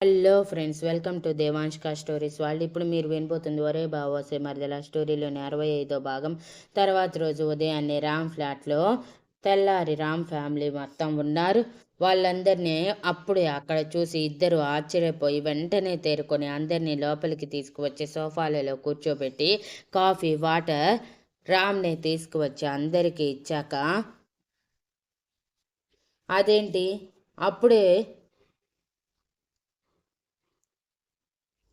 Hello friends welcome to దేవాంష్కా stories. వాళ్ళు ఇప్పుడు మీరు వినిపోతుంది ఒరే బావోసే మరదల స్టోరీలోని అరవై ఐదో భాగం. తర్వాత రోజు ఉదయాన్నే రామ్ ఫ్లాట్లో తెల్లారి రామ్ ఫ్యామిలీ మొత్తం ఉన్నారు. వాళ్ళందరినీ అప్పుడే అక్కడ చూసి ఇద్దరు ఆశ్చర్యపోయి వెంటనే తేరుకొని అందరినీ లోపలికి తీసుకువచ్చి సోఫాలలో కూర్చోబెట్టి కాఫీ వాటర్ రామ్ని తీసుకువచ్చి అందరికీ ఇచ్చాక అదేంటి? అప్పుడే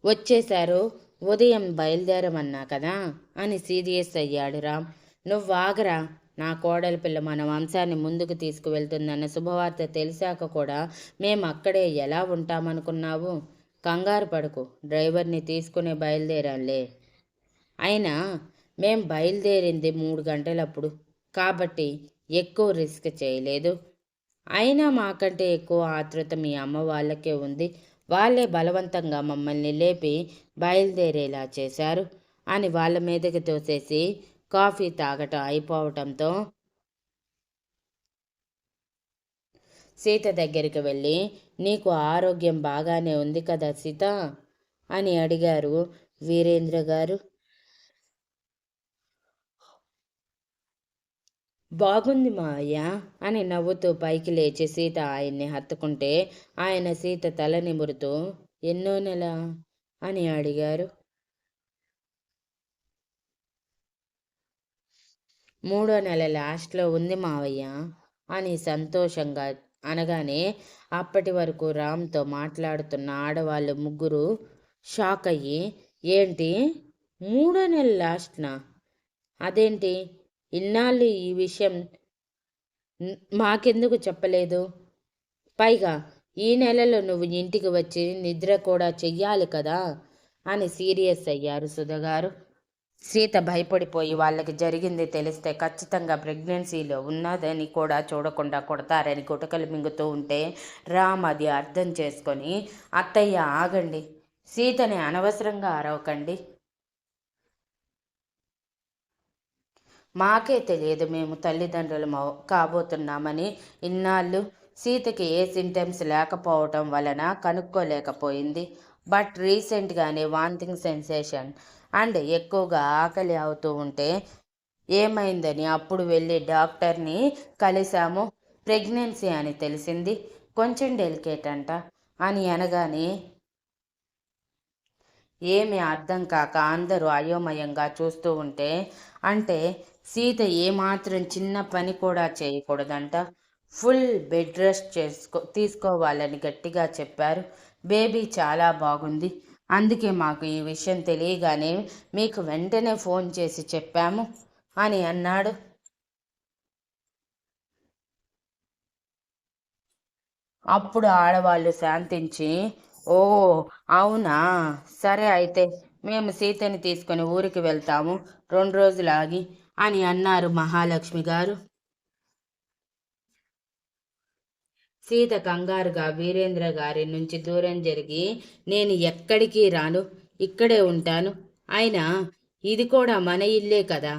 వచ్చేశారు. ఉదయం బయలుదేరమన్నా కదా? అని సీరియస్ అయ్యాడు రామ్. నువ్వు ఆగరా నా కోడలి పిల్ల మన వంశాన్ని ముందుకు తీసుకువెళ్తుందన్న శుభవార్త తెలిసాక కూడా మేము అక్కడే ఎలా ఉంటామనుకున్నావు? కంగారు పడకు. డ్రైవర్ని తీసుకునే బయలుదేరాంలే అయినా మేం బయలుదేరింది మూడు గంటలప్పుడు. కాబట్టి ఎక్కువ రిస్క్ చేయలేదు. అయినా మాకంటే ఎక్కువ ఆతృత మీ అమ్మ వాళ్ళకే ఉంది. వాళ్ళే బలవంతంగా మమ్మల్ని లేపి బయలుదేరేలా చేశారు. అని వాళ్ళ మీదకి తోసేసి కాఫీ తాగటం అయిపోవటంతో సీత దగ్గరికి వెళ్ళి నీకు ఆరోగ్యం బాగానే ఉంది కదా సీత అని అడిగారు వీరేంద్ర గారు. బాగుంది మా అని నవ్వుతూ పైకి లేచి సీత ఆయన్ని హత్తుకుంటే ఆయన సీత తల నిమురుతూ ఎన్నో నెల? అని అడిగారు. మూడో నెల లాస్ట్లో ఉంది మావయ్య అని సంతోషంగా అనగానే అప్పటి వరకు రామ్తో మాట్లాడుతున్న ఆడవాళ్ళు ముగ్గురు షాక్ అయ్యి ఏంటి? మూడో నెల లాస్ట్నా? అదేంటి? ఇన్నాళ్ళు ఈ విషయం మాకెందుకు చెప్పలేదు? పైగా ఈ నెలలో నువ్వు ఇంటికి వచ్చి నిద్ర కూడా చెయ్యాలి కదా? అని సీరియస్ అయ్యారు సుధగారు. సీత భయపడిపోయి వాళ్ళకి జరిగింది తెలిస్తే ఖచ్చితంగా ప్రెగ్నెన్సీలో ఉన్నదని కూడా చూడకుండా కొడతారని గుటకలు మింగుతూ ఉంటే రామ్ అది అర్థం చేసుకొని అత్తయ్య ఆగండి. సీతని అనవసరంగా అరవకండి. మాకే తెలియదు మేము తల్లిదండ్రులు కాబోతున్నామని ఇన్నాళ్ళు సీతకి ఏ సింటమ్స్ లేకపోవటం వలన కనుక్కోలేకపోయింది. బట్ రీసెంట్గానే వాంతింగ్ సెన్సేషన్ అండ్ ఎక్కువగా ఆకలి అవుతూ ఉంటే ఏమైందని అప్పుడు వెళ్ళి డాక్టర్ని కలిశాము. ప్రెగ్నెన్సీ అని తెలిసింది. కొంచెం డెలికేట్ అంట అని అనగానే ఏమి అర్థం కాక అందరూ అయోమయంగా చూస్తూ ఉంటే అంటే సీత ఏమాత్రం చిన్న పని కూడా చేయకూడదంట. ఫుల్ బెడ్ రెస్ట్ చేసుకో తీసుకోవాలని గట్టిగా చెప్పారు. బేబీ చాలా బాగుంది. అందుకే మాకు ఈ విషయం తెలియగానే మీకు వెంటనే ఫోన్ చేసి చెప్పాము అని అన్నాడు. అప్పుడు ఆడవాళ్ళు శాంతించి ఓ అవునా? సరే అయితే మేము సీతని తీసుకొని ఊరికి వెళ్తాము. రెండు రోజులు ఆగి అని అన్నారు మహాలక్ష్మి గారు. సీత కంగారుగా వీరేంద్ర గారి నుంచి దూరం జరిగి నేను ఎక్కడికి రాను? ఇక్కడే ఉంటాను. అయినా ఇది కూడా మన ఇల్లే కదా.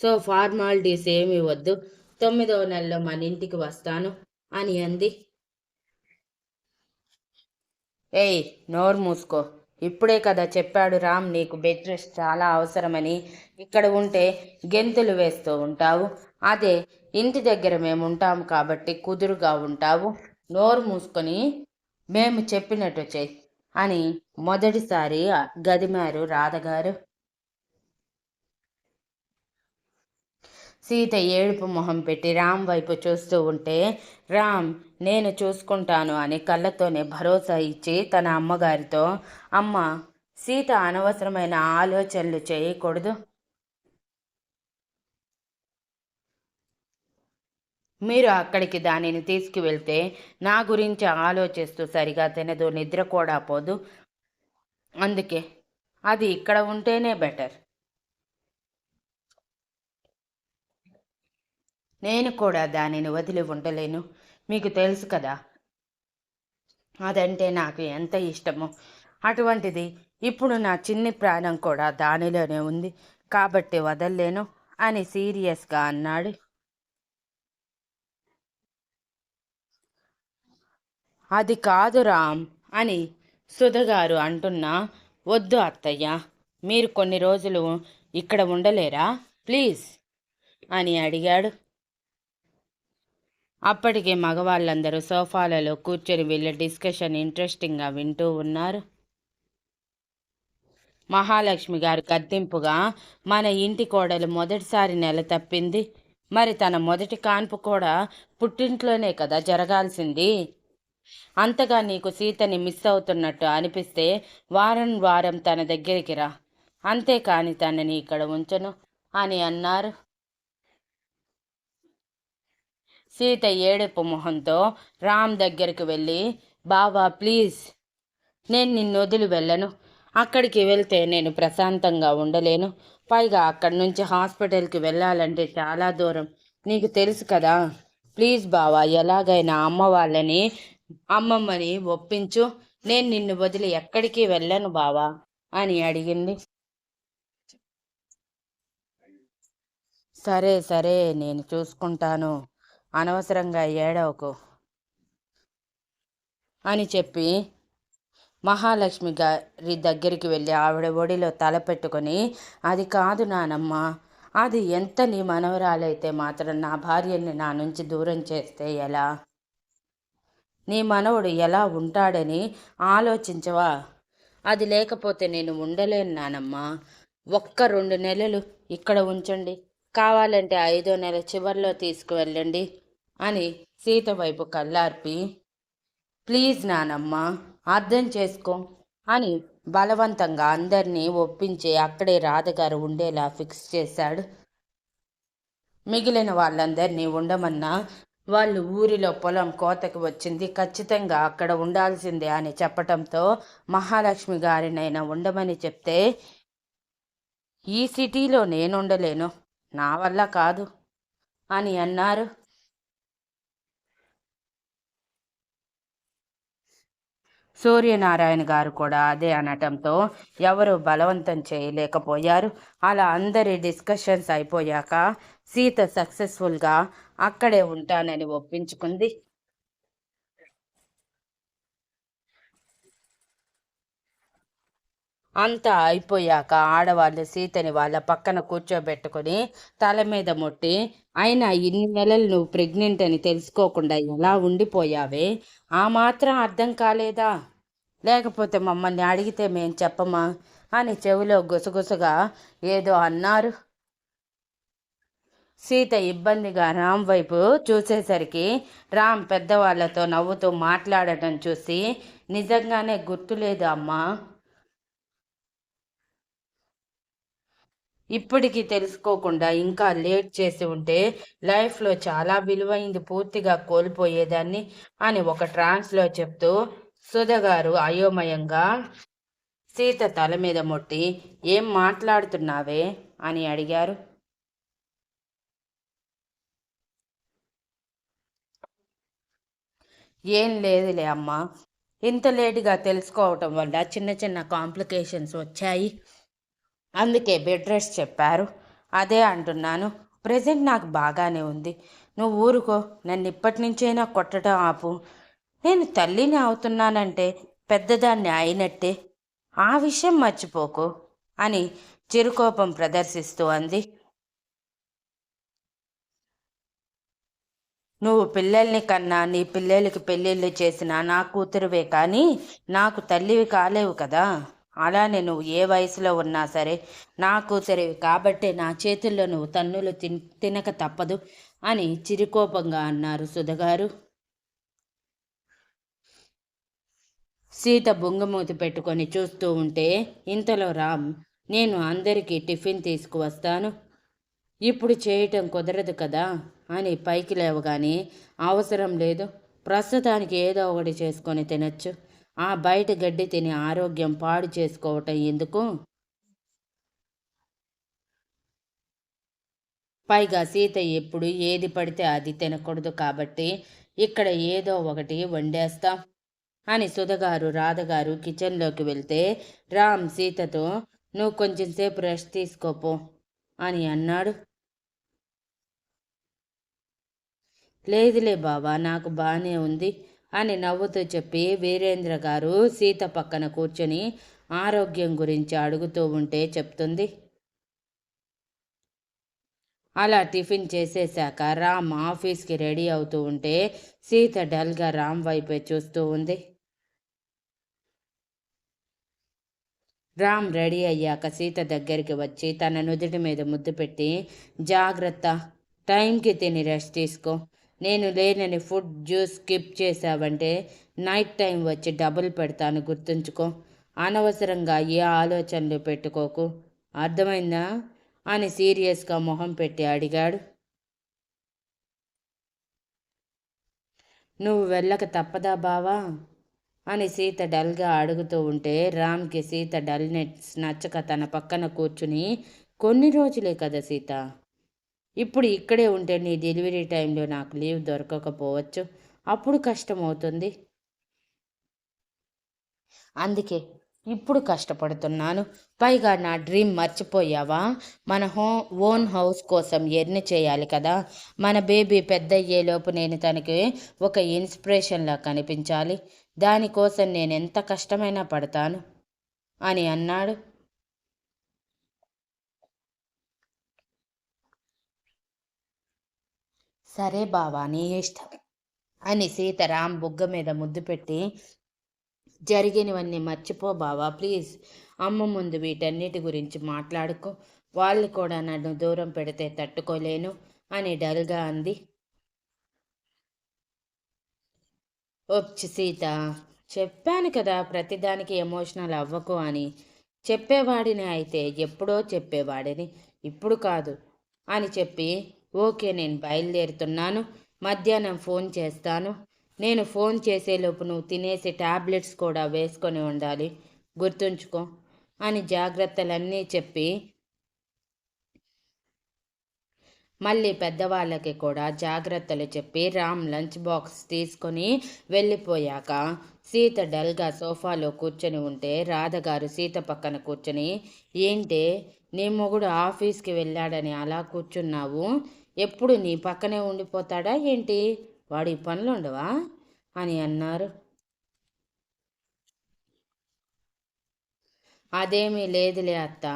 సో ఫార్మాలిటీస్ ఏమీ వద్దు. తొమ్మిదో నెలలో మన ఇంటికి వస్తాను అని అంది. ఏయ్ నోరు మూసుకో. ఇప్పుడే కదా చెప్పాడు రామ్ నీకు బెడ్ రెస్ట్ చాలా అవసరమని. ఇక్కడ ఉంటే గెంతులు వేస్తూ ఉంటావు. అదే ఇంటి దగ్గర మేము ఉంటాము కాబట్టి కుదురుగా ఉంటావు. నోరు మూసుకొని మేము చెప్పినట్టు చేయి అని మొదటిసారి గదిమారు రాధగారు సీత ఏడుపు మొహం పెట్టి రామ్ వైపు చూస్తూ ఉంటే రామ్ నేను చూసుకుంటాను అని కళ్ళతోనే భరోసా ఇచ్చి తన అమ్మగారితో అమ్మ సీత అనవసరమైన ఆలోచనలు చేయకూడదు. మీరు అక్కడికి దానిని తీసుకువెళ్తే నా గురించి ఆలోచిస్తూ సరిగా తినదు నిద్ర కూడా పోదు. అందుకే అది ఇక్కడ ఉంటేనే బెటర్. నేను కూడా దానిని వదిలి ఉండలేను. మీకు తెలుసు కదా అదంటే నాకు ఎంత ఇష్టమో. అటువంటిది ఇప్పుడు నా చిన్ని ప్రాణం కూడా దానిలోనే ఉంది. కాబట్టి వదల్లేను అని సీరియస్గా అన్నాడు. అది కాదు రామ్ అని సుధగారు అంటున్నా. వద్దు అత్తయ్య మీరు కొన్ని రోజులు ఇక్కడ ఉండలేరా? ప్లీజ్ అని అడిగాడు. అప్పటికే మగవాళ్ళందరూ సోఫాలలో కూర్చొని వీళ్ళ డిస్కషన్ ఇంట్రెస్టింగ్గా వింటూ ఉన్నారు. మహాలక్ష్మి గారు కద్దింపుగా మన ఇంటి కోడలు మొదటిసారి నెల తప్పింది. మరి తన మొదటి కాన్పు కూడా పుట్టింట్లోనే కదా జరగాల్సింది. అంతగా నీకు సీతని మిస్ అవుతున్నట్టు అనిపిస్తే వారం వారం తన దగ్గరికి రా. అంతేకాని తనని ఇక్కడ ఉంచను అని అన్నారు. సీత ఏడుపు మొహంతో రామ్ దగ్గరికి వెళ్ళి బావా ప్లీజ్ నేను నిన్ను వదిలి వెళ్ళను. అక్కడికి వెళ్తే నేను ప్రశాంతంగా ఉండలేను. పైగా అక్కడి నుంచి హాస్పిటల్కి వెళ్ళాలంటే చాలా దూరం. నీకు తెలుసు కదా ప్లీజ్ బావా ఎలాగైనా అమ్మ వాళ్ళని అమ్మమ్మని ఒప్పించు నేను నిన్ను వదిలి ఎక్కడికి వెళ్ళను బావా అని అడిగింది. సరే సరే నేను చూసుకుంటాను. అనవసరంగా ఏడవకు అని చెప్పి మహాలక్ష్మి గారి దగ్గరికి వెళ్ళి ఆవిడ ఒడిలో తల పెట్టుకొని అది కాదు నానమ్మ అది ఎంత నీ మనవరాలైతే మాత్రం నా భార్యని నా నుంచి దూరం చేస్తే ఎలా? నీ మనవడు ఎలా ఉంటాడని ఆలోచించవా? అది లేకపోతే నేను ఉండలేను నానమ్మా. ఒక్క రెండు నెలలు ఇక్కడ ఉంచండి. కావాలంటే ఐదో నెల చివరిలో తీసుకువెళ్ళండి అని సీత వైపు కళ్ళార్పి ప్లీజ్ నానమ్మ అర్థం చేసుకో అని బలవంతంగా అందరినీ ఒప్పించి అక్కడే రాధగారు ఉండేలా ఫిక్స్ చేశాడు. మిగిలిన వాళ్ళందరినీ ఉండమన్నా వాళ్ళు ఊరిలో పొలం కోతకు వచ్చింది. ఖచ్చితంగా అక్కడ ఉండాల్సిందే అని చెప్పటంతో మహాలక్ష్మి గారినైనా ఉండమని చెప్తే ఈ సిటీలో నేనుండలేను. నా వల్ల కాదు అని అన్నారు. సూర్యనారాయణ గారు కూడా అదే అనటంతో ఎవరు బలవంతం చేయలేకపోయారు. అలా అందరి డిస్కషన్స్ అయిపోయాక సీత సక్సెస్ఫుల్గా అక్కడే ఉంటానని ఒప్పించుకుంది. అంతా అయిపోయాక ఆడవాళ్ళు సీతని వాళ్ళ పక్కన కూర్చోబెట్టుకుని తల మీద ముట్టి అయినా ఇన్ని నెలలు నువ్వు ప్రెగ్నెంట్ అని తెలుసుకోకుండా ఎలా ఉండిపోయావే? ఆ మాత్రం అర్థం కాలేదా? లేకపోతే మమ్మల్ని అడిగితే మేం చెప్పమా? అని చెవిలో గుసగుసగా ఏదో అన్నారు. సీత ఇబ్బందిగా రామ్ వైపు చూసేసరికి రామ్ పెద్దవాళ్ళతో నవ్వుతూ మాట్లాడటం చూసి నిజంగానే గుర్తులేదు అమ్మా. ఇప్పటికీ తెలుసుకోకుండా ఇంకా లేట్ చేసి ఉంటే లైఫ్లో చాలా విలువైంది పూర్తిగా కోల్పోయేదాన్ని అని ఒక ట్రాన్స్లో చెప్తూ సుధగారు అయోమయంగా సీత తల మీద మొట్టి ఏం మాట్లాడుతున్నావే? అని అడిగారు. ఏం లేదులే అమ్మా. ఇంత లేటుగా తెలుసుకోవటం వల్ల చిన్న చిన్న కాంప్లికేషన్స్ వచ్చాయి. అందుకే బెడ్ రెస్ట్ చెప్పారు. అదే అంటున్నాను. ప్రజెంట్ నాకు బాగానే ఉంది. నువ్వు ఊరుకో. నన్ను ఇప్పటి నుంచైనా కొట్టడం ఆపు. నేను తల్లిని అవుతున్నానంటే పెద్దదాన్ని అయినట్టే. ఆ విషయం మర్చిపోకు అని చిరుకోపం ప్రదర్శిస్తూ అంది. నువ్వు పిల్లల్ని కన్నా నీ పిల్లలకి పెళ్ళిళ్ళు చేసిన నా కూతురువే కానీ నాకు తల్లివి కాలేవు కదా. అలానే నువ్వు ఏ వయసులో ఉన్నా సరే నా కూతురివి కాబట్టి నా చేతుల్లో నువ్వు తన్నులు తిన్ తినక తప్పదు అని చిరుకోపంగా అన్నారు సుధగారు. సీత బొంగమూతి పెట్టుకొని చూస్తూ ఉంటే ఇంతలో రామ్ నేను అందరికీ టిఫిన్ తీసుకువస్తాను. ఇప్పుడు చేయటం కుదరదు కదా అని పైకి లేవగానే అవసరం లేదు ప్రస్తుతానికి ఏదో ఒకటి చేసుకొని తినచ్చు. ఆ బయట గడ్డి తిని ఆరోగ్యం పాడు చేసుకోవటం ఎందుకు? పైగా సీత ఎప్పుడు ఏది పడితే అది తినకూడదు కాబట్టి ఇక్కడ ఏదో ఒకటి వండేస్తాం అని సుధగారు రాధగారు కిచెన్లోకి వెళ్తే రామ్ సీతతో నువ్వు కొంచెంసేపు రెస్ట్ తీసుకోపో అని అన్నాడు. లేదులే బావా నాకు బాగానే ఉంది. అని నవ్వుతూ చెప్పి వీరేంద్ర గారు సీత పక్కన కూర్చొని ఆరోగ్యం గురించి అడుగుతూ ఉంటే చెప్తుంది. అలా టిఫిన్ చేసేశాక రామ్ ఆఫీస్కి రెడీ అవుతూ ఉంటే సీత డల్గా రామ్ వైపే చూస్తూ ఉంది. రామ్ రెడీ అయ్యాక సీత దగ్గరికి వచ్చి తన నుదుటి మీద ముద్దు పెట్టి జాగ్రత్త టైంకి తిని రెస్ట్ తీసుకో నేను లేనని ఫుడ్ జ్యూస్ స్కిప్ చేశావంటే నైట్ టైం వచ్చి డబుల్ పెడతాను గుర్తుంచుకో. అనవసరంగా ఏ ఆలోచనలు పెట్టుకోకు. అర్థమైందా? అని సీరియస్గా మొహం పెట్టి అడిగాడు. నువ్వు వెళ్ళక తప్పదా బావా? అని సీత డల్గా అడుగుతూ ఉంటే రామ్కి సీత డల్నెట్స్ నచ్చక తన పక్కన కూర్చుని కొన్ని రోజులే కదా సీత ఇప్పుడు ఇక్కడే ఉంటే నీ డెలివరీ టైంలో నాకు లీవ్ దొరకకపోవచ్చు. అప్పుడు కష్టం అవుతుంది అందుకే ఇప్పుడు కష్టపడుతున్నాను. పైగా నా డ్రీమ్ మర్చిపోయావా? మన హో ఓన్ హౌస్ కోసం ఎర్న్ చేయాలి కదా. మన బేబీ పెద్ద అయ్యేలోపు నేను తనకి ఒక ఇన్స్పిరేషన్లా కనిపించాలి. దానికోసం నేను ఎంత కష్టమైనా పడతాను అని అన్నాడు. సరే బావా నీ ఇష్టం. అని సీతారాం బుగ్గ మీద ముద్దు పెట్టి జరిగినవన్నీ మర్చిపో బావా ప్లీజ్. అమ్మ ముందు వీటన్నిటి గురించి మాట్లాడుకో. వాళ్ళు కూడా నన్ను దూరం పెడితే తట్టుకోలేను అని డల్గా అంది. వచ్చి సీత చెప్పాను కదా ప్రతిదానికి ఎమోషనల్ అవ్వకు అని. చెప్పేవాడిని అయితే ఎప్పుడో చెప్పేవాడిని. ఇప్పుడు కాదు అని చెప్పి ఓకే నేను బయలుదేరుతున్నాను. మధ్యాహ్నం ఫోన్ చేస్తాను. నేను ఫోన్ చేసేలోపు నువ్వు తినేసి ట్యాబ్లెట్స్ కూడా వేసుకొని ఉండాలి. గుర్తుంచుకో అని జాగ్రత్తలన్నీ చెప్పి మళ్ళీ పెద్దవాళ్ళకి కూడా జాగ్రత్తలు చెప్పి రామ్ లంచ్ బాక్స్ తీసుకొని వెళ్ళిపోయాక సీత డల్గా సోఫాలో కూర్చొని ఉంటే రాధగారు సీత పక్కన కూర్చొని ఏంటి నీ మొగుడు ఆఫీస్కి వెళ్ళాడని అలా కూర్చున్నావు? ఎప్పుడు నీ పక్కనే ఉండిపోతాడా ఏంటి? వాడి పనులు ఉండవా? అని అన్నారు. అదేమీ లేదులే అత్త.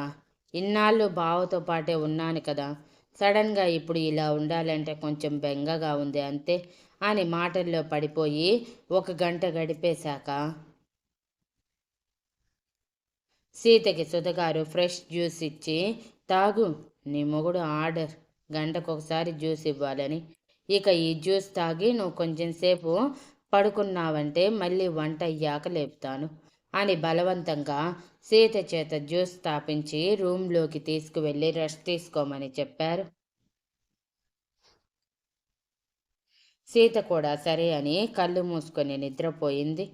ఇన్నాళ్ళు బావతో పాటే ఉన్నాను కదా. సడన్గా ఇప్పుడు ఇలా ఉండాలంటే కొంచెం బెంగగా ఉంది అంతే అని మాటల్లో పడిపోయి ఒక గంట గడిపేశాక సీతకి సుధగారు ఫ్రెష్ జ్యూస్ ఇచ్చి తాగు నీ మొగుడు ఆర్డర్. గంటకు ఒకసారి జ్యూస్ ఇవ్వాలని. ఇక ఈ జ్యూస్ తాగి నువ్వు కొంచెం సేపు పడుకున్నావంటే మళ్ళీ వంట అయ్యాక లేపుతాను అని బలవంతంగా సీత చేత జ్యూస్ స్థాపించి రూమ్లోకి తీసుకువెళ్ళి రెస్ట్ తీసుకోమని చెప్పారు. సీత కూడా సరే అని కళ్ళు మూసుకొని నిద్రపోయింది.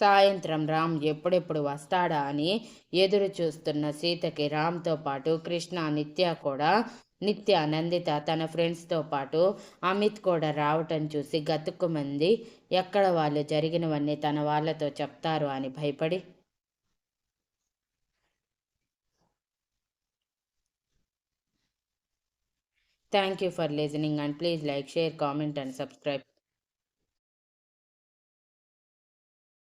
సాయంత్రం రామ్ ఎప్పుడెప్పుడు వస్తాడా అని ఎదురు చూస్తున్న సీతకి రామ్తో పాటు కృష్ణ నిత్య కూడా నిత్య నందిత తన ఫ్రెండ్స్తో పాటు అమిత్ కూడా రావటం చూసి గతుక్కుమంది. ఎక్కడ వాళ్ళు జరిగినవన్నీ తన వాళ్ళతో చెప్తారు అని భయపడి. Thank you for listening and please like share comment and subscribe